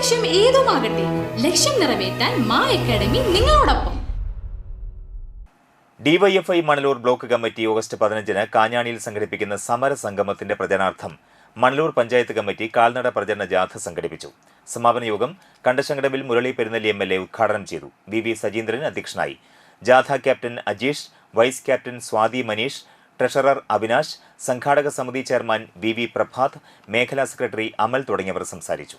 ലക്ഷ്യം ഏതുമാകട്ടെ ലക്ഷ്യം നിറവേറ്റാൻ മാ അക്കാഡമി നിങ്ങളോടൊപ്പം. DYFI Manalur block committee August പതിനഞ്ചിന് കാഞ്ഞാണിയിൽ സംഘടിപ്പിക്കുന്ന സമര സംഗമത്തിന്റെ പ്രചരണാർത്ഥം മണലൂർ പഞ്ചായത്ത് കമ്മിറ്റി കാൽനട പ്രചരണ ജാഥ സംഘടിപ്പിച്ചു. സമാപന യോഗം കണ്ടശങ്കടവിൽ Murali Perunnali M L A ഉദ്ഘാടനം ചെയ്തു. വി വി സജീന്ദ്രൻ അധ്യക്ഷനായി. ജാഥ captain Ajeesh vice captain Swathi Maneesh treasurer Avinash സംഘാടക സമിതി ചെയർമാൻ വി വി പ്രഭാത് മേഖലാ സെക്രട്ടറി അമൽ തുടങ്ങിയവർ സംസാരിച്ചു.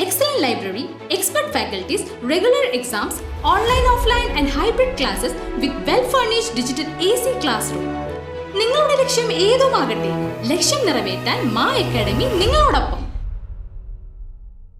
excellent library, expert faculties, regular exams, online, offline and hybrid classes with well-furnished digital AC classroom. നിങ്ങളുടെ ലക്ഷ്യം ഏതുമാകട്ടെ ലക്ഷ്യം നിറവേറ്റാൻ മാ അക്കാഡമി നിങ്ങളോടൊപ്പം